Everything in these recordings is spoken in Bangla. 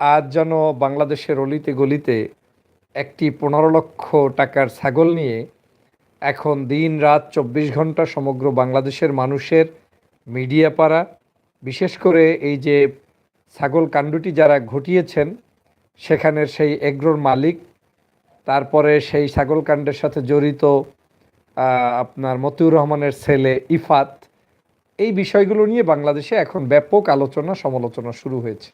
আজ যেন বাংলাদেশের অলিতে গলিতে একটি পনেরো লক্ষ টাকার ছাগল নিয়ে এখন দিন রাত চব্বিশ ঘণ্টা সমগ্র বাংলাদেশের মানুষের মিডিয়া পাড়া, বিশেষ করে এই যে ছাগল কাণ্ডটি যারা ঘটিয়েছেন, সেখানের সেই এগ্রোর মালিক, তারপরে সেই ছাগল কাণ্ডের সাথে জড়িত আপনার মতিউর রহমানের ছেলে ইফাত, এই বিষয়গুলো নিয়ে বাংলাদেশে এখন ব্যাপক আলোচনা সমালোচনা শুরু হয়েছে।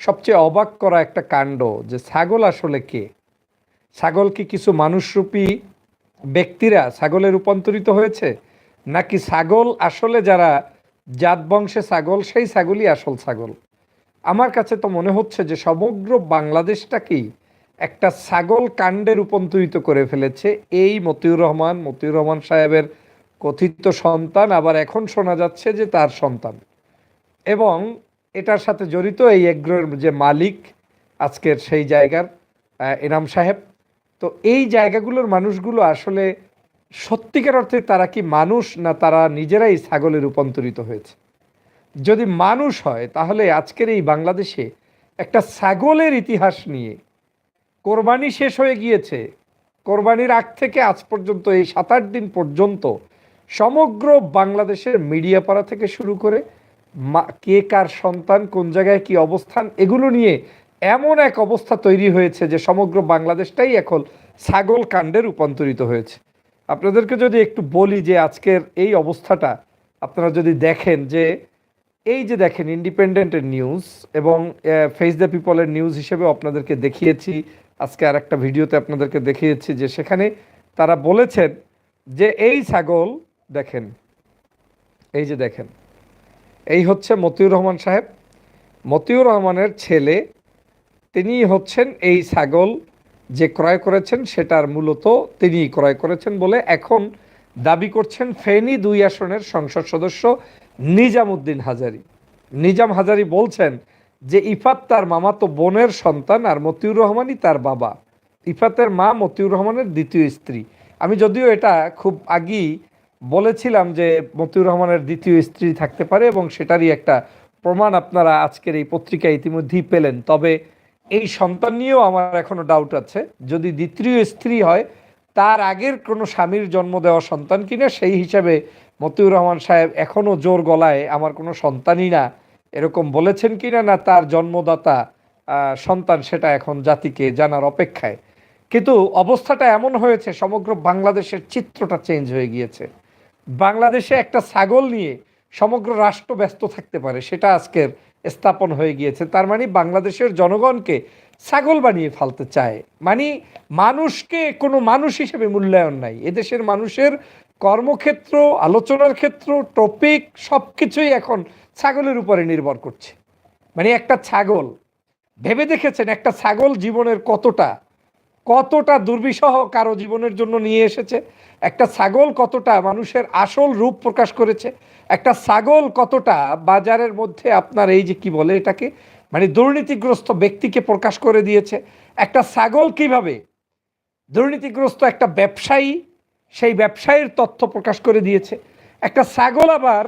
সবচেয়ে অবাক করা একটা কাণ্ড যে ছাগল আসলে কে? ছাগল কি কিছু মানুষরূপী ব্যক্তিরা ছাগলে রূপান্তরিত হয়েছে? নাকি ছাগল আসলে যারা জাত বংশে ছাগল, সেই ছাগলই আসল ছাগল? আমার কাছে তো মনে হচ্ছে যে সমগ্র বাংলাদেশটাকেই একটা ছাগল কাণ্ডে রূপান্তরিত করে ফেলেছে এই মতিউর রহমান মতিউর রহমান সাহেবের কথিত সন্তান, আবার এখন শোনা যাচ্ছে যে তার সন্তান। এবং এটার সাথে জড়িত এই এগ্রোর যে মালিক আজকের সেই জায়গার এনাম সাহেব। তো এই জায়গাগুলোর মানুষগুলো আসলে সত্যিকার অর্থে তারা কি মানুষ না তারা নিজেরাই ছাগলে রূপান্তরিত হয়েছে? যদি মানুষ হয়, তাহলে আজকের এই বাংলাদেশে একটা ছাগলের ইতিহাস নিয়ে কোরবানি শেষ হয়ে গিয়েছে, কোরবানির আগ থেকে আজ পর্যন্ত, এই সাত আট দিন পর্যন্ত সমগ্র বাংলাদেশের মিডিয়া পাড়া থেকে শুরু করে মা- কে কার সন্তান, কোন জায়গায় কি অবস্থান, এগুলো নিয়ে এমন এক অবস্থা তৈরি হয়েছে যে সমগ্র বাংলাদেশটাই এখন ছাগল কাণ্ডে রূপান্তরিত হয়েছে। আপনাদেরকে যদি একটু বলি যে আজকের এই অবস্থাটা, আপনারা যদি দেখেন যে এই যে দেখেন ইন্ডিপেন্ডেন্টের নিউজ এবং ফেস দ্য পিপলের নিউজ হিসেবে আপনাদেরকে দেখিয়েছি। আজকে আর একটা ভিডিওতে আপনাদেরকে দেখিয়েছি যে সেখানে তারা বলেছেন যে এই ছাগল, দেখেন, এই যে দেখেন এই হচ্ছে মতিউর রহমান সাহেব। মতিউর রহমানের ছেলে, তিনি হচ্ছেন এই ছাগল যে ক্রয় করেছেন, সেটার মূলত তিনি ক্রয় করেছেন বলে এখন দাবি করছেন ফেনী দুই আসনের সংসদ সদস্য নিজামুদ্দিন হাজারি। নিজাম হাজারি বলছেন যে, ইফাত তার মামা তো বোনের সন্তান আর মতিউর রহমানই তার বাবা। ইফাতের মা মতিউর রহমানের দ্বিতীয় স্ত্রী। আমি যদিও এটা খুব আগেই বলেছিলাম যে মতিউর রহমানের দ্বিতীয় স্ত্রী থাকতে পারে এবং সেটারই একটা প্রমাণ আপনারা আজকের এই পত্রিকায় ইতিমধ্যেই পেলেন। তবে এই সন্তান নিয়েও আমার এখনও ডাউট আছে। যদি দ্বিতীয় স্ত্রী হয়, তার আগের কোনো স্বামীর জন্ম দেওয়া সন্তান কিনা, সেই হিসাবে মতিউর রহমান সাহেব এখনও জোর গলায় আমার কোনো সন্তানই না এরকম বলেছেন কিনা না তার জন্মদাতা সন্তান সেটা এখন জাতিকে জানার অপেক্ষায়। কিন্তু অবস্থাটা এমন হয়েছে, সমগ্র বাংলাদেশের চিত্রটা চেঞ্জ হয়ে গিয়েছে। বাংলাদেশে একটা ছাগল নিয়ে সমগ্র রাষ্ট্র ব্যস্ত থাকতে পারে, সেটা আজকের স্থাপন হয়ে গিয়েছে। তার মানে বাংলাদেশের জনগণকে ছাগল বানিয়ে ফেলতে চায়। মানে মানুষকে কোনো মানুষ হিসেবে মূল্যায়ন নাই। এদেশের মানুষের কর্মক্ষেত্র, আলোচনার ক্ষেত্র টপিক সব কিছুই এখন ছাগলের উপরে নির্ভর করছে। মানে একটা ছাগল, ভেবে দেখেছেন একটা ছাগল জীবনের কতটা কতটা দুর্বিষহ কারও জীবনের জন্য নিয়ে এসেছে, একটা ছাগল কতটা মানুষের আসল রূপ প্রকাশ করেছে, একটা ছাগল কতটা বাজারের মধ্যে আপনার এই যে কি বলে এটাকে মানে দুর্নীতিগ্রস্ত ব্যক্তিকে প্রকাশ করে দিয়েছে, একটা ছাগল কীভাবে দুর্নীতিগ্রস্ত একটা ব্যবসায়ী সেই ব্যবসায়ীর তথ্য প্রকাশ করে দিয়েছে, একটা ছাগল আবার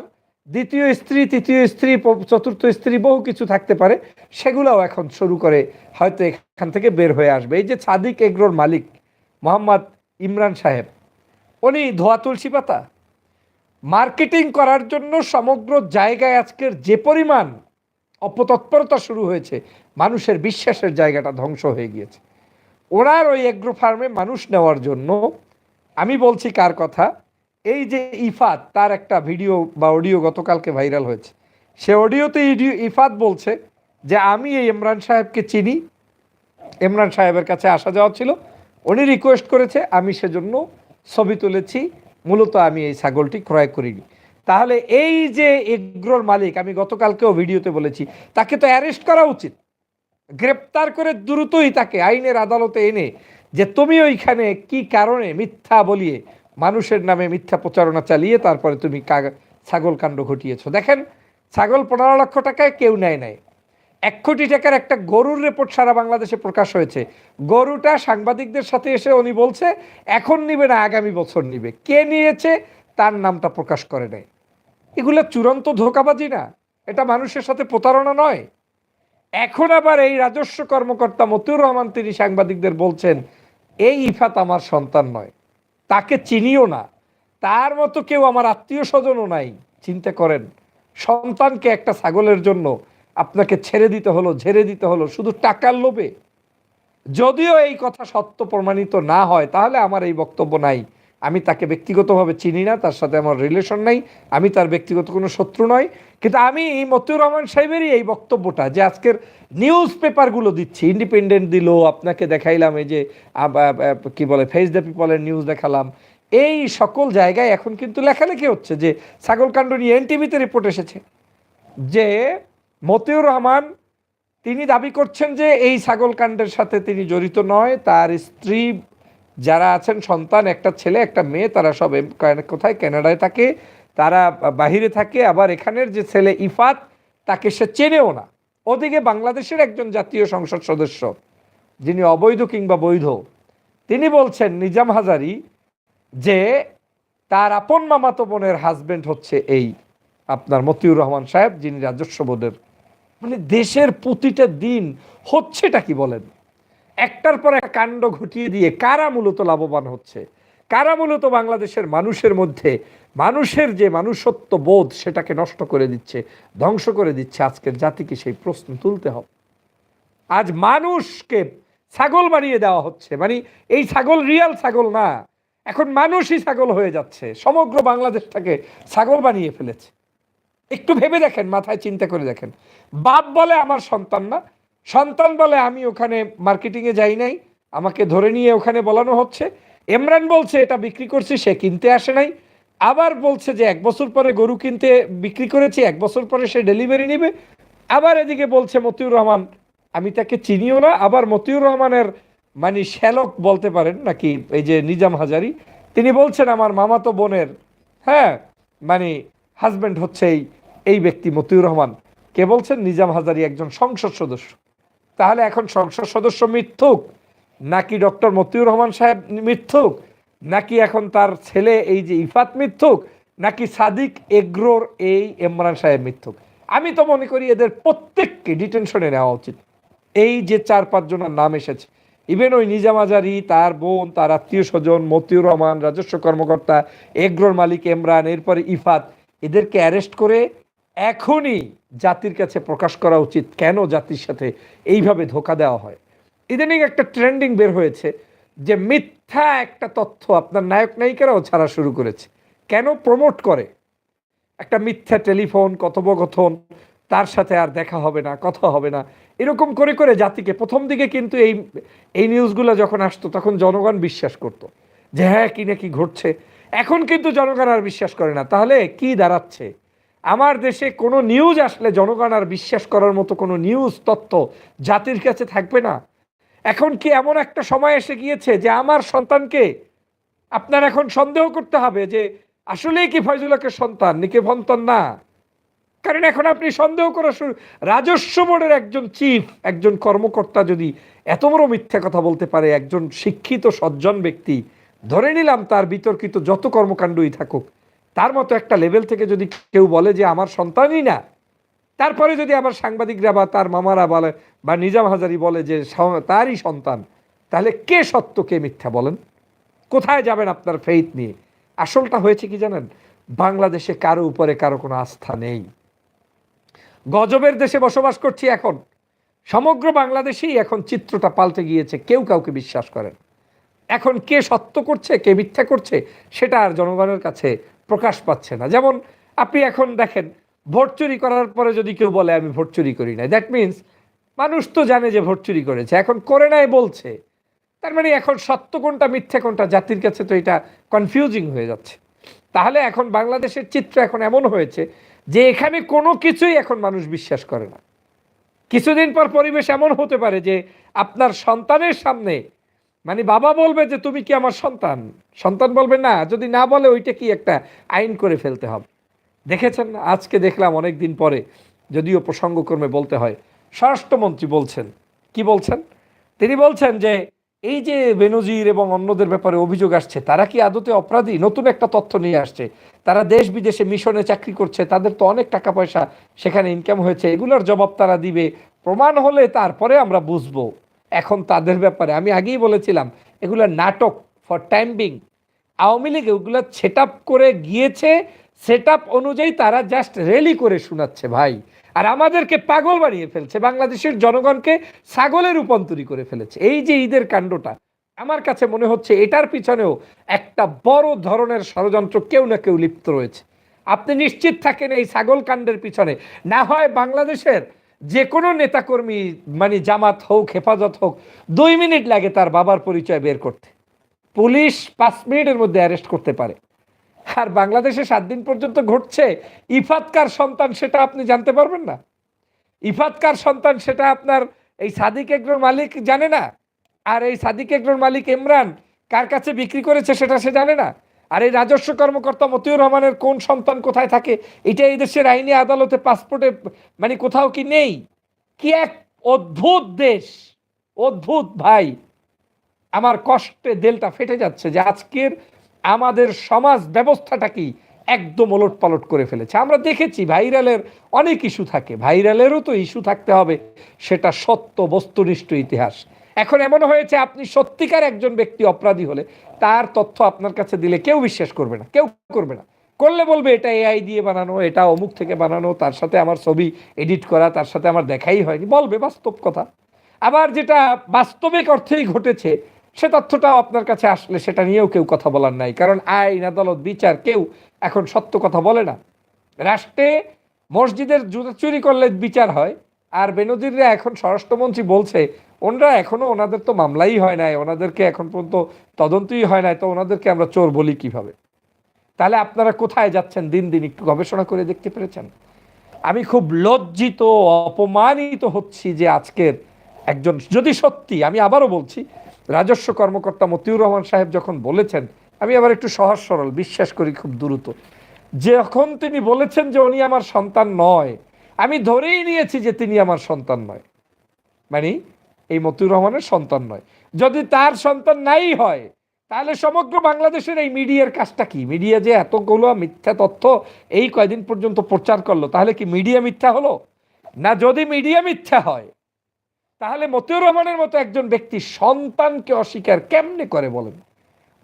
দ্বিতীয় স্ত্রী, তৃতীয় স্ত্রী চতুর্থ স্ত্রী, বহু কিছু থাকতে পারে। সেগুলোও এখন শুরু করে, হয়তো এখান থেকে বের হয়ে আসবে। এই যে সাদিক এগ্রোর মালিক, মোহাম্মদ ইমরান সাহেব, উনি ধোয়া তুলসী পাতা। মার্কেটিং করার জন্য সমগ্র জায়গায় আজকের যে পরিমাণ অপতৎপরতা শুরু হয়েছে, মানুষের বিশ্বাসের জায়গাটা ধ্বংস হয়ে গিয়েছে। ওনার ওই এগ্রো ফার্মে মানুষ নেওয়ার জন্য, আমি বলছি কার কথা? এই যে ইফাত, তার একটা ভিডিও বা অডিও গতকালকে ভাইরাল হয়েছে। সে অডিওতে ইডি- ইফাত বলছে যে, আমি এই ইমরান সাহেবকে চিনি। ইমরান সাহেবের কাছে আসা যাওয়া ছিল। উনি রিকোয়েস্ট করেছে, আমি সেজন্য ছবি তুলেছি। মূলত আমি এই ছাগলটি ক্রয় করিনি। তাহলে এই যে এগ্রোর মালিক, আমি গতকালকেও ভিডিওতে বলেছি, তাকে তো অ্যারেস্ট করা উচিত। গ্রেপ্তার করে দ্রুতই তাকে আইনের আদালতে এনে যে, তুমি ওইখানে কি কারণে মিথ্যা বলিয়ে মানুষের নামে মিথ্যা প্রচারণা চালিয়ে তারপরে তুমি ছাগল কাণ্ড ঘটিয়েছ। দেখেন, ছাগল পনেরো লক্ষ টাকায় কেউ নেয় নাই। এক কোটি টাকার একটা গরুর রেপোর্ট সারা বাংলাদেশে প্রকাশ হয়েছে। গরুটা সাংবাদিকদের সাথে এসে উনি বলছে, এখন নিবে না, আগামী বছর নিবে। কে নিয়েছে, তার নামটা প্রকাশ করে নাই। এগুলো চূড়ান্ত ধোকাবাজি না। এটা মানুষের সাথে প্রতারণা নয়। এখন আবার এই রাজস্ব কর্মকর্তা মতিউর রহমান তিনি সাংবাদিকদের বলছেন, এই ইফাত আমার সন্তান নয়। তাকে চিনিও না। তার মতো কেউ আমার আত্মীয় স্বজনও নাই। চিন্তা করেন, সন্তানকে একটা ছাগলের জন্য আপনাকে ছেড়ে দিতে হলো, ঝেড়ে দিতে হলো, শুধু টাকার লোভে। যদিও এই কথা সত্য প্রমাণিত না হয়, তাহলে আমার এই বক্তব্য নাই। আমি তাকে ব্যক্তিগতভাবে চিনি না, তার সাথে আমার রিলেশন নাই, আমি তার ব্যক্তিগত কোনো শত্রু নয় কিন্তু আমি মতিউর রহমান সাহেবেরই এই বক্তব্যটা যে আজকের নিউজ পেপারগুলো দিচ্ছি ইন্ডিপেন্ডেন্ট দিল, আপনাকে দেখাইলাম এই যে কি বলে ফেস দ্য পিপলের নিউজ দেখালাম। এই সকল জায়গায় এখন কিন্তু লেখালেখি হচ্ছে যে ছাগলকাণ্ড নিয়ে এনটিভিতে রিপোর্ট এসেছে যে মতিউর রহমান, তিনি দাবি করছেন যে এই ছাগলকাণ্ডের সাথে তিনি জড়িত নয়, তার স্ত্রী যারা আছেন, সন্তান, একটা ছেলে, একটা মেয়ে, তারা সব কোথায়? কানাডায় থাকে। তারা বাহিরে থাকে। আবার এখানের যে ছেলে ইফাত, তাকে সে চেনেও না। ওদিকে বাংলাদেশের একজন জাতীয় সংসদ সদস্য, যিনি অবৈধ কিংবা বৈধ, তিনি বলছেন, নিজাম হাজারি, যে তার আপন মামাতো বোনের হাজবেন্ড হচ্ছে এই আপনার মতিউর রহমান সাহেব, যিনি রাজস্ব বোর্ডের। মানে দেশের প্রতিটা দিন হচ্ছেটা কি বলেন? একটার পর এক কাণ্ড ঘটিয়ে দিয়ে কারা মূলত লাভবান হচ্ছে? কারা মূলত বাংলাদেশের মানুষের মধ্যে, মানুষের যে মানুষত্ব বোধ সেটাকে নষ্ট করে দিচ্ছে, ধ্বংস করে দিচ্ছে আজকের জাতিকে সেই প্রশ্ন তুলতে হবে। আজ মানুষকে ছাগল বানিয়ে দেওয়া হচ্ছে। মানে এই ছাগল রিয়াল ছাগল না। এখন মানুষই ছাগল হয়ে যাচ্ছে। সমগ্র বাংলাদেশটাকে ছাগল বানিয়ে ফেলেছে। একটু ভেবে দেখেন, মাথায় চিন্তা করে দেখেন। বাপ বলে আমার সন্তান না সন্তান বলে আমি ওখানে মার্কেটিংয়ে যাই নাই, আমাকে ধরে নিয়ে ওখানে বলানো হচ্ছে। এমরান বলছে, এটা বিক্রি করছি, সে কিনতে আসে নাই। আবার বলছে যে, এক বছর পরে গরু কিনতে বিক্রি করেছি, এক বছর পরে সে ডেলিভারি নেবে। আবার এদিকে বলছে, মতিউর রহমান, আমি তাকে চিনিও না। আবার মতিউর রহমানের মানে শ্যালক বলতে পারেন, নাকি এই যে নিজাম হাজারি, তিনি বলছেন, আমার মামাতো বোনের হ্যাঁ মানে হাজব্যান্ড হচ্ছে এই এই ব্যক্তি মতিউর রহমান। কে বলছেন? নিজাম হাজারি একজন সংসদ সদস্য। তাহলে এখন সংসদ সদস্য মিথ্যুক? নাকি ডক্টর মতিউর রহমান সাহেব মিথ্যুক? নাকি এখন তার ছেলে এই যে ইফাত মিথ্যুক? নাকি সাদিক এগ্রোর এই ইমরান সাহেব মিথ্যুক? আমি তো মনে করি এদের প্রত্যেককে ডিটেনশনে নেওয়া উচিত। এই যে চার পাঁচ জনের নাম এসেছে, ইভেন ওই নিজাম আজারি, তার বোন, তার আত্মীয় স্বজন, মতিউর রহমান, রাজস্ব কর্মকর্তা, এগ্রোর মালিক ইমরান, এরপরে ইফাত, এদেরকে অ্যারেস্ট করে এখনই জাতির কাছে প্রকাশ করা উচিত কেন জাতির সাথে এইভাবে ধোকা দেওয়া হয়। ইদানিং একটা ট্রেন্ডিং বের হয়েছে যে মিথ্যা একটা তথ্য আপনার নায়ক নায়িকারাও ছাড়া শুরু করেছে। কেন প্রমোট করে? একটা মিথ্যা টেলিফোন, কথোপকথন, তার সাথে আর দেখা হবে না, কথা হবে না। এরকম করে করে জাতিকে প্রথম দিকে কিন্তু এই এই নিউজগুলো যখন আসতো, তখন জনগণ বিশ্বাস করতো যে হ্যাঁ কি না কি ঘটছে। এখন কিন্তু জনগণ আর বিশ্বাস করে না। তাহলে কি দাঁড়াচ্ছে? আমার দেশে কোনো নিউজ আসলে জনগণ আর বিশ্বাস করার মতো কোনো নিউজ তথ্য জাতির কাছে থাকবে না। এখন কি এমন একটা সময় এসে গিয়েছে যে আমার সন্তানকে আপনার এখন সন্দেহ করতে হবে যে আসলেই কি ফয়জুলাকে সন্তান? নাকি সন্তান না। কারণ এখন আপনি সন্দেহ করা শুরু রাজস্ব বোর্ডের একজন চিফ একজন কর্মকর্তা যদি এত বড় মিথ্যা কথা বলতে পারে, একজন শিক্ষিত, সজ্জন ব্যক্তি, ধরে নিলাম তার বিতর্কিত যত কর্মকাণ্ডই থাকুক তার মতো একটা লেভেল থেকে যদি কেউ বলে যে আমার সন্তানই না, তারপরে যদি আবার সাংবাদিকরা বা তার মামারা বলে বা নিজাম হাজারি বলে যে তারই সন্তান, তাহলে কে সত্য, কে মিথ্যা বলেন? কোথায় যাবেন আপনার ফেইথ নিয়ে? আসলটা হয়েছে কি জানেন? বাংলাদেশে কারও উপরে কারও কোনো আস্থা নেই। গজবের দেশে বসবাস করছি এখন। সমগ্র বাংলাদেশেই এখন চিত্রটা পাল্টে গিয়েছে, কেউ কাউকে বিশ্বাস করেন। এখন কে সত্য করছে, কে মিথ্যা করছে, সেটা আর জনগণের কাছে প্রকাশ পাচ্ছে না। যেমন আপনি এখন দেখেন, ভোট চুরি করার পরে যদি কেউ বলে, আমি ভোট চুরি করি না দ্যাট মিন্স মানুষ তো জানে যে ভোট চুরি করেছে। এখন করে নাই বলছে। তার মানে এখন সত্য কোনটা, মিথ্যে কোনটা, জাতির কাছে তো এটা কনফিউজিং হয়ে যাচ্ছে। তাহলে এখন বাংলাদেশের চিত্র এখন এমন হয়েছে যে এখানে কোনো কিছুই এখন মানুষ বিশ্বাস করে না। কিছুদিন পর পরিবেশ এমন হতে পারে যে আপনার সন্তানের সামনে মানে বাবা বলবে যে, তুমি কি আমার সন্তান? সন্তান বলবে, না। যদি না বলে, ওইটা কি একটা আইন করে ফেলতে হবে? দেখেছেন? আজকে দেখলাম অনেক দিন পরে, যদিও প্রসঙ্গক্রমে বলতে হয়, স্বরাষ্ট্রমন্ত্রী বলছেন। কি বলছেন? তিনি বলছেন যে, এই যে বেনজির এবং অন্যদের ব্যাপারে অভিযোগ আসছে, তারা কি আদতে অপরাধী? নতুন একটা তথ্য নিয়ে আসছে। তারা দেশ বিদেশে মিশনে চাকরি করছে, তাদের তো অনেক টাকা পয়সা সেখানে ইনকাম হয়েছে। এগুলোর জবাব তারা দিবে। প্রমাণ হলে তারপরে আমরা বুঝব। এখন তাদের ব্যাপারে। আমি আগেই বলেছিলাম, এগুলো নাটক for time being Awami League এগুলো সেট করে গিয়েছে সেট অনুযায়ী তারা জাস্ট রেলি করে শোনাচ্ছে ভাই। আর আমাদেরকে পাগল বানিয়ে ফেলছে, বাংলাদেশের জনগণকে ছাগলে রূপান্তরী করে ফেলেছে। এই যে ঈদের কাণ্ডটা, আমার কাছে মনে হচ্ছে এটার পিছনেও একটা বড় ধরনের ষড়যন্ত্র কেউ না কেউ লিপ্ত রয়েছে। আপনি নিশ্চিত থাকেন এই ছাগল কাণ্ডের পিছনে? না হয় বাংলাদেশের যে কোনো নেতাকর্মী মানে জামাত হোক, হেফাজত হোক, দুই মিনিট লাগে তার বাবার পরিচয় বের করতে। পুলিশ পাঁচ মিনিটের মধ্যে অ্যারেস্ট করতে পারে। আর বাংলাদেশে সাত দিন পর্যন্ত ঘটছে ইফাতকার সন্তান সেটা আপনি জানতে পারবেন না। ইফাতকার সন্তান সেটা আপনার এই সাদিক এগ্রোর মালিক জানে না। আর এই সাদিক এগ্রোর মালিক ইমরান, কার কাছে বিক্রি করেছে সেটা সে জানে না। আর এই রাজস্ব কর্মকর্তা মতিউর রহমানের কোন সন্তান কোথায় থাকে? এটা এই দেশের আইনি আদালতে পাসপোর্টে মানে কোথাও কি নেই? কি এক অদ্ভুত দেশ, অদ্ভুত ভাই। আমার কষ্টে দেলটা ফেটে যাচ্ছে যে আজকের আমাদের সমাজ ব্যবস্থাটা কি একদম ওলট পালট করে ফেলেছে। আমরা দেখেছি ভাইরালের অনেক ইস্যু থাকে। ভাইরালেরও তো ইস্যু থাকতে হবে। সেটা সত্য, বস্তুনিষ্ঠ ইতিহাস। এখন এমন হয়েছে, আপনি সত্যিকার একজন ব্যক্তি অপরাধী হলে তার তথ্য আপনার কাছে দিলে কেউ বিশ্বাস করবে না, কেউ করবে না। করলে বলবে, এটা এআই দিয়ে বানানো, এটা অমুক থেকে বানানো, তার সাথে আমার ছবি এডিট করা, তার সাথে আমার দেখাই হয়নি। বলবে বাস্তব কথা। আবার যেটা বাস্তবিক অর্থেই ঘটেছে, সে তথ্যটাও আপনার কাছে আসলে সেটা নিয়েও কেউ কথা বলার নাই। কারণ আইন, আদালত, বিচার কেউ এখন সত্য কথা বলে না। রাষ্ট্রে মসজিদের জুতা চুরি করলে বিচার হয়, আর বেনজিররা এখন স্বরাষ্ট্রমন্ত্রী বলছে ওনারা এখনও ওনাদের তো মামলাই হয় নাই, ওনাদেরকে এখন পর্যন্ত তদন্তই হয় নাই, তো ওনাদেরকে আমরা চোর বলি কীভাবে? তাহলে আপনারা কোথায় যাচ্ছেন দিন দিন, একটু গবেষণা করে দেখতে পেরেছেন? আমি খুব লজ্জিত, অপমানিত হচ্ছি যে আজকের একজন, যদি সত্যি, আমি আবারও বলছি, রাজস্ব কর্মকর্তা মতিউর রহমান সাহেব যখন বলেছেন, আমি আবার একটু সহজ সরল, বিশ্বাস করি খুব দ্রুত, যখন তিনি বলেছেন যে উনি আমার সন্তান নয়, আমি ধরেই নিয়েছি যে তিনি আমার সন্তান নয়। মানে এই মতিউর রহমানের সন্তান নয়। যদি তার সন্তান নাই হয়, তাহলে সমগ্র বাংলাদেশের এই মিডিয়ার কাজটা কি? মিডিয়া যে এতগুলো মিথ্যা তথ্য এই কয়দিন পর্যন্ত প্রচার করল, তাহলে কি মিডিয়া মিথ্যা হলো? না, যদি মিডিয়া মিথ্যা হয়, তাহলে মতিউর রহমানের মতো একজন ব্যক্তি সন্তানকে অস্বীকার কেমনে করে বলেন?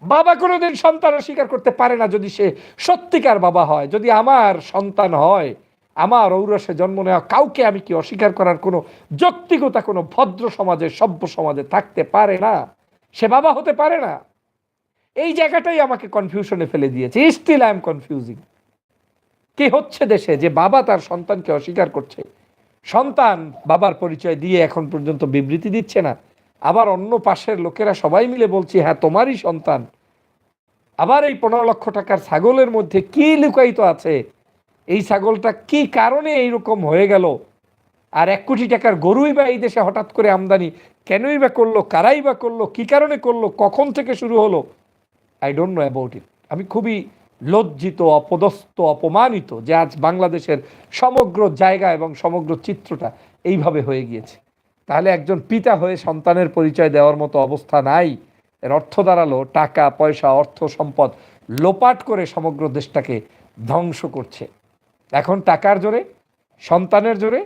বাবা কোনোদিন সন্তান অস্বীকার করতে পারে না যদি সে সত্যিকার বাবা হয়। যদি আমার সন্তান হয় আমার ঔরসে জন্ম নেওয়া কাউকে আমি কি অস্বীকার করার কোনো যৌক্তিকতা, কোনো ভদ্র সমাজে, সভ্য সমাজে থাকতে পারে না? সে বাবা হতে পারে না। এই জায়গাটাই আমাকে কনফিউশনে ফেলে দিয়েছে। স্টিল আই এম কনফিউজিং কি হচ্ছে দেশে যে বাবা তার সন্তানকে অস্বীকার করছে? সন্তান বাবার পরিচয় দিয়ে এখন পর্যন্ত বিবৃতি দিচ্ছে না। আবার অন্য পাশের লোকেরা সবাই মিলে বলছে হ্যাঁ তোমারই সন্তান। আবার এই পনেরো লক্ষ টাকার ছাগলের মধ্যে কি লুকায়িত আছে? এই ছাগলটা কি কারণে এইরকম হয়ে গেল? আর এক কোটি টাকার গরুই বা এই দেশে হঠাৎ করে আমদানি কেনই বা করল? কারাই বা করল? কি কারণে করল? কখন থেকে শুরু হলো? I don't know about it আমি খুবই লজ্জিত, অপদস্থ, অপমানিত যে আজ বাংলাদেশের সমগ্র জায়গা এবং সমগ্র চিত্রটা এইভাবে হয়ে গিয়েছে। তাহলে একজন পিতা হয়ে সন্তানের পরিচয় দেওয়ার মতো অবস্থা নাই। এর অর্থ দাঁড়াল, টাকা, পয়সা, অর্থ সম্পদ লোপাট করে সমগ্র দেশটাকে ধ্বংস করছে। এখন টাকার জোরে, সন্তানের জোরে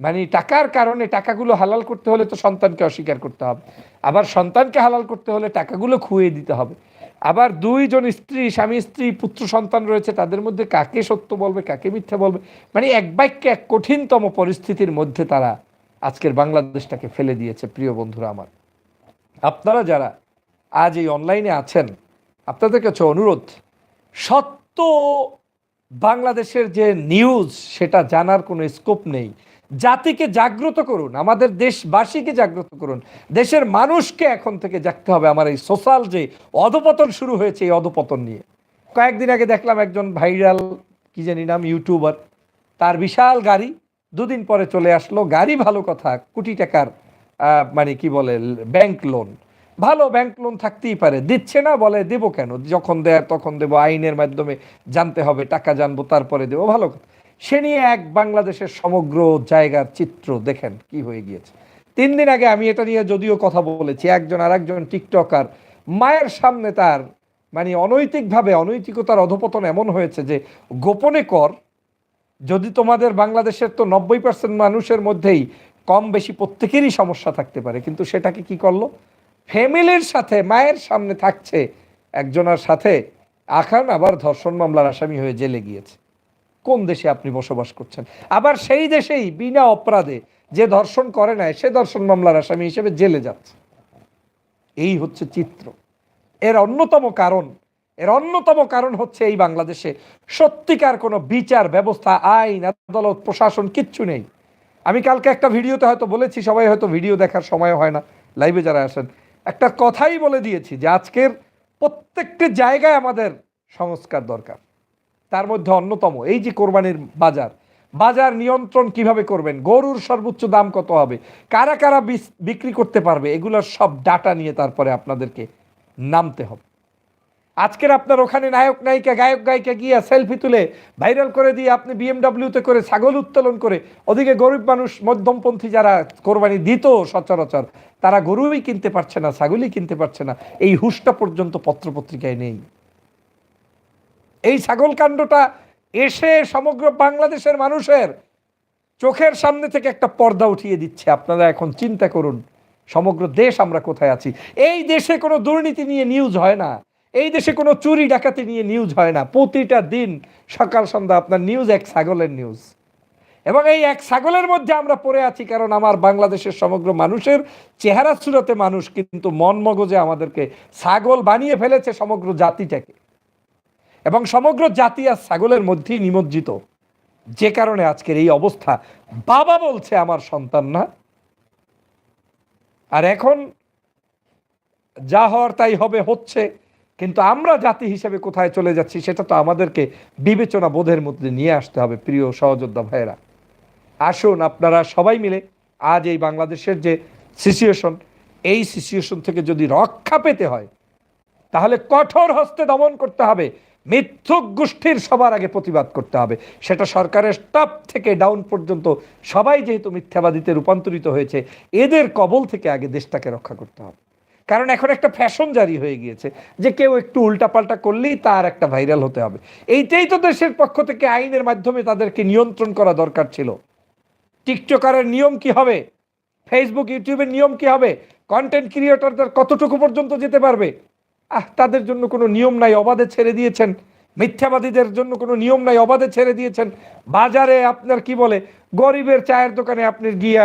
মানে টাকার কারণে টাকাগুলো হালাল করতে হলে তো সন্তানকে অস্বীকার করতে হবে। আবার সন্তানকে হালাল করতে হলে টাকাগুলো খুইয়ে দিতে হবে। আবার দুইজন স্ত্রী, স্বামী, স্ত্রী, পুত্র, সন্তান রয়েছে, তাদের মধ্যে কাকে সত্য বলবে, কাকে মিথ্যা বলবে? মানে এক বাক্যে এক কঠিনতম পরিস্থিতির মধ্যে তারা আজকের বাংলাদেশটাকে ফেলে দিয়েছে, প্রিয় বন্ধুরা আমার। আপনারা যারা আজ এই অনলাইনে আছেন, আপনাদের কাছে অনুরোধ, সত্য বাংলাদেশের যে নিউজ সেটা জানার কোনো স্কোপ নেই। জাতিকে জাগ্রত করুন, আমাদের দেশবাসীকে জাগ্রত করুন। দেশের মানুষকে এখন থেকে জাগতে হবে। আমার এই সোশ্যাল যে অধপতন শুরু হয়েছে, এই অধপতন নিয়ে। কয়েকদিন আগে দেখলাম একজন ভাইরাল কি জানি নাম ইউটিউবার তার বিশাল গাড়ি, দুদিন পরে চলে আসলো। গাড়ি ভালো কথা, কোটি টাকার মানে কি বলে ব্যাংক লোন ভালো ব্যাংক লোন থাকতেই পারে। দিচ্ছে না, বলে দেবো কেন? যখন দেয়, তখন দেবো, আইনের মাধ্যমে জানতে হবে, টাকা জানব, তারপরে দেবো। ভালো কথা। সে নিয়ে এক বাংলাদেশের সমগ্র জায়গার চিত্র দেখেন কি হয়ে গিয়েছে। তিন দিন আগে আমি এটা নিয়ে যদিও কথা বলেছি, একজন আর একজন টিকটকার, মায়ের সামনে তার মানে অনৈতিকভাবে, অনৈতিকতার অধপতন এমন হয়েছে যে, গোপনে কর, যদি তোমাদের বাংলাদেশের তো নব্বই পার্সেন্ট মানুষের মধ্যেই কম বেশি প্রত্যেকেরই সমস্যা থাকতে পারে, কিন্তু সেটাকে কি করল? ফ্যামিলির সাথে, মায়ের সামনে থাকছে একজনের সাথে, আখান আবার ধর্ষণ মামলার আসামি হয়ে জেলে গিয়েছে। কোন দেশে আপনি বসবাস করছেন? আবার সেই দেশেই বিনা অপরাধে যে ধর্ষণ করে নাই, সে ধর্ষণ মামলার আসামি হিসেবে জেলে যাচ্ছে। এই হচ্ছে চিত্র। এর অন্যতম কারণ, এর অন্যতম কারণ হচ্ছে এই বাংলাদেশে সত্যিকার কোনো বিচার ব্যবস্থা, আইন, আদালত, প্রশাসন কিচ্ছু নেই। আমি কালকে একটা ভিডিওতে হয়তো বলেছি, সবাই হয়তো ভিডিও দেখার সময় হয় না। লাইভে যারা আসেন একটা কথাই বলে দিয়েছি যে আজকের প্রত্যেকটি জায়গায় আমাদের সংস্কার দরকার। তার মধ্যে অন্যতম এই যে কোরবানির বাজার বাজার নিয়ন্ত্রণ কীভাবে করবেন, গরুর সর্বোচ্চ দাম কত হবে, কারা কারা বিক্রি করতে পারবে এগুলোর সব ডাটা নিয়ে তারপরে আপনাদেরকে নামতে হবে। আজকের আপনার ওখানে নায়ক, নায়িকা, গায়ক, গায়িকা গিয়ে সেলফি তুলে ভাইরাল করে দিয়ে আপনি বিএমডাব্লিউতে করে ছাগল উত্তোলন করে ওদিকে গরিব মানুষ, মধ্যমপন্থী যারা কোরবানি দিত সচরাচর, তারা গরুই কিনতে পারছে না, ছাগলই কিনতে পারছে না। এই হুশটা পর্যন্ত পত্রপত্রিকায় নেই। এই ছাগল কাণ্ডটা এসে সমগ্র বাংলাদেশের মানুষের চোখের সামনে থেকে একটা পর্দা উঠিয়ে দিচ্ছে। আপনারা এখন চিন্তা করুন, সমগ্র দেশ আমরা কোথায় আছি? এই দেশে কোনো দুর্নীতি নিয়ে নিউজ হয় না। এই দেশে কোনো চুরি ডাকাতি নিয়ে নিউজ হয় না। প্রতিটা দিন সকাল, সন্ধ্যা আপনার নিউজ এক ছাগলের নিউজ এবং এই এক ছাগলের মধ্যে আমরা পড়ে আছি কারণ আমার বাংলাদেশের সমগ্র মানুষের চেহারা সুরতে মানুষ কিন্তু মন মগজে আমাদেরকে ছাগল বানিয়ে ফেলেছে সমগ্র জাতিটাকে। এবং সমগ্র জাতি আর ছাগলের মধ্যেই নিমজ্জিত। যে কারণে আজকের এই অবস্থা। বাবা বলছে, আমার সন্তান না। আর এখন যা হওয়ার তাই হবে, হচ্ছে। কিন্তু আমরা জাতি হিসেবে কোথায় চলে যাচ্ছি সেটা তো আমাদেরকে বিবেচনা বোধের মধ্যে নিয়ে আসতে হবে, প্রিয় সহযোদ্ধা ভাইয়েরা। আসুন আপনারা সবাই মিলে আজ এই বাংলাদেশের যে সিচুয়েশন এই সিচুয়েশন থেকে যদি রক্ষা পেতে হয়, তাহলে কঠোর হস্তে দমন করতে হবে, মিথ্যুক গোষ্ঠীর সবার আগে প্রতিবাদ করতে হবে। সেটা সরকারের টপ থেকে ডাউন পর্যন্ত সবাই যেহেতু মিথ্যাবাদীতে রূপান্তরিত হয়েছে, এদের কবল থেকে আগে দেশটাকে রক্ষা করতে হবে। কারণ এখন একটা ফ্যাশন জারি হয়ে গিয়েছে যে কেউ একটু উল্টাপাল্টা করলেই তার একটা ভাইরাল হতে হবে। এইটাই তো দেশের পক্ষ থেকে আইনের মাধ্যমে তাদেরকে নিয়ন্ত্রণ করা দরকার ছিল। টিকটকারের নিয়ম কি হবে? ফেসবুক ইউটিউবের নিয়ম কি হবে? কন্টেন্ট ক্রিয়েটরদের কতটুকু পর্যন্ত যেতে পারবে? আহ, তাদের জন্য কোনো নিয়ম নাই, অবাধে ছেড়ে দিয়েছেন। মিথ্যাবাদীদের জন্য কোনো নিয়ম নাই, অবাধে ছেড়ে দিয়েছেন। বাজারে আপনার কি বলে, গরিবের চায়ের দোকানে আপনি গিয়ে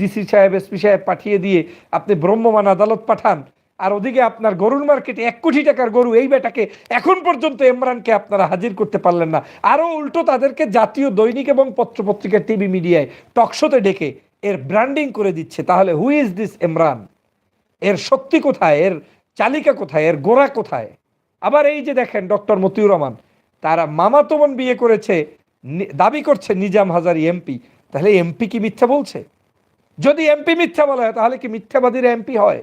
ডিসি সাহেব, এসপি সাহেব পাঠিয়ে দিয়ে আপনি ব্রহ্মমান আদালত পাঠান। আর ওদিকে আপনার গরুর মার্কেটে এক কোটি টাকার গরু, এই বেটাকে এখন পর্যন্ত ইমরানকে আপনারা হাজির করতে পারলেন না। আরও উল্টো তাদেরকে জাতীয় দৈনিক এবং পত্রপত্রিকা, টিভি মিডিয়ায় টকশোতে ডেকে এর ব্র্যান্ডিং করে দিচ্ছে। তাহলে হু ইজ দিস ইমরান? এর শক্তি কোথায়? এর চালিকা কোথায়? এর গোড়া কোথায়? আবার এই যে দেখেন ডক্টর মতিউর রহমান, তারা মামাতো বোন বিয়ে করেছে দাবি করছে নিজাম হাজারি এমপি। তাহলে এমপি কি মিথ্যা বলছে? যদি এমপি মিথ্যা বলা হয়, তাহলে কি মিথ্যাবাদীরা এমপি হয়?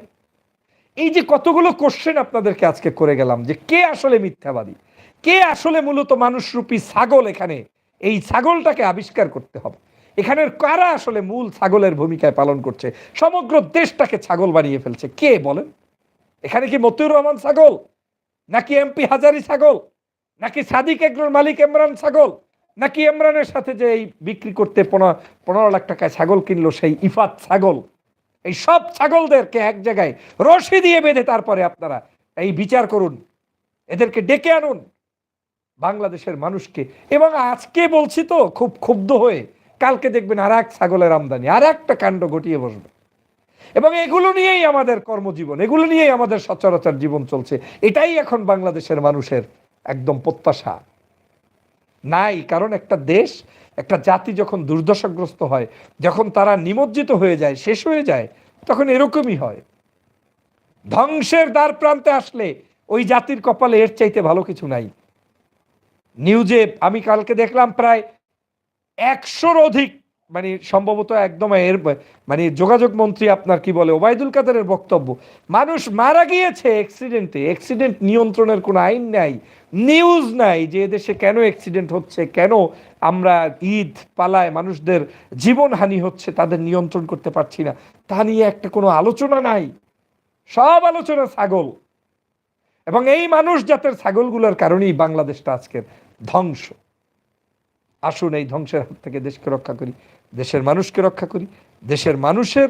এই যে কতগুলো কোশ্চেন আপনাদেরকে আজকে করে গেলাম, যে কে আসলে মিথ্যাবাদী? কে আসলে মূলত মানুষরূপী ছাগল এখানে? এই ছাগলটাকে আবিষ্কার করতে হবে। এখানের কারা আসলে মূল ছাগলের ভূমিকায় পালন করছে? সমগ্র দেশটাকে ছাগল বানিয়ে ফেলছে। কে বলেন? এখানে কি মতিউর রহমান ছাগল? নাকি এমপি হাজারি ছাগল? নাকি সাদিক এগরোর মালিক ইমরান ছাগল? নাকি ইমরানের সাথে যে এই বিক্রি করতে পনেরো লাখ টাকায় ছাগল কিনলো সেই ইফাত ছাগল? এই সব ছাগলদেরকে এক জায়গায় রশি দিয়ে বেঁধে তারপরে আপনারা এই বিচার করুন। এদেরকে ডেকে আনুন। বাংলাদেশের মানুষকে। এবং আজকে বলছি তো, খুব ক্ষুব্ধ হয়ে কালকে দেখবেন আর এক ছাগলের আমদানি আর একটা কাণ্ড ঘটিয়ে বসবে। এবং এগুলো নিয়েই আমাদের কর্মজীবন, এগুলো নিয়েই আমাদের সচরাচর জীবন চলছে। এটাই এখন বাংলাদেশের মানুষের একদম প্রত্যাশা। নাই, কারণ একটা দেশ, একটা জাতি যখন দুর্দশাগ্রস্ত হয়, যখন তারা নিমজ্জিত হয়ে যায়, শেষ হয়ে যায়, তখন এরকমই হয়। ধ্বংসের দ্বার প্রান্তে আসলে ওই জাতির কপালে এর চাইতে ভালো কিছু নাই। নিউজে আমি কালকে দেখলাম প্রায় একশোর অধিক মানে সম্ভবত একদম এর মানে যোগাযোগ মন্ত্রী আপনার কি বলে, ওবায়দুল কাদেরের বক্তব্য, মানুষ মারা গিয়েছে অ্যাক্সিডেন্টে অ্যাক্সিডেন্ট নিয়ন্ত্রণের কোনো আইন নাই নিউজ নাই যে এদেশে কেন অ্যাক্সিডেন্ট হচ্ছে, কেন আমরা ঈদ পালায় মানুষদের জীবনহানি হচ্ছে তাদের নিয়ন্ত্রণ করতে পারছি না, তা নিয়ে একটা কোনো আলোচনা নাই, সব আলোচনা ছাগল, এবং এই মানুষ জাতের ছাগলগুলোর কারণেই বাংলাদেশটা আজকের ধ্বংস, আসুন এই ধ্বংসের হাত থেকে দেশকে রক্ষা করি। দেশের মানুষকে রক্ষা করি, দেশের মানুষের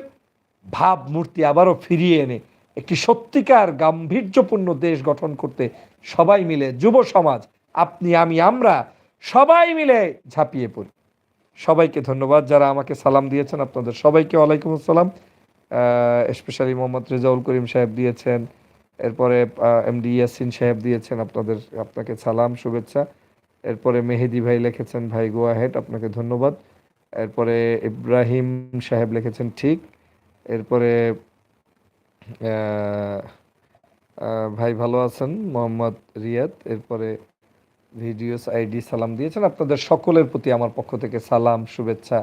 ভাবমূর্তি আবারও ফিরিয়ে এনে একটি সত্যিকার গাম্ভীর্যপূর্ণ দেশ গঠন করতে সবাই মিলে, যুব সমাজ, আপনি, আমি, আমরা সবাই মিলে ঝাঁপিয়ে পড়ি। সবাইকে ধন্যবাদ যারা আমাকে সালাম দিয়েছেন, আপনাদের সবাইকে ওয়ালাইকুম আসসালাম। স্পেশালি মোহাম্মদ রেজাউল করিম সাহেব দিয়েছেন, এরপরে এমডি ইয়াসিন সাহেব দিয়েছেন আপনাদের, আপনাকে সালাম, শুভেচ্ছা। এরপরে মেহেদি ভাই লিখেছেন, ভাই গোয়া হেড আপনাকে ধন্যবাদ। এরপরে ইব্রাহিম সাহেব লিখেছেন ঠিক। এরপরে ভাই ভালো আছেন, মোহাম্মদ রিয়াদ। এরপরে ভিডিওস আইডি সালাম দিয়েছেন। আপনাদের সকলের প্রতি আমার পক্ষ থেকে সালাম, শুভেচ্ছা,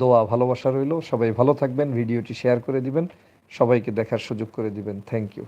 দোয়া, ভালোবাসা রইল। সবাই ভালো থাকবেন, ভিডিওটি শেয়ার করে দিবেন। সবাইকে দেখার সুযোগ করে দিবেন। Thank you.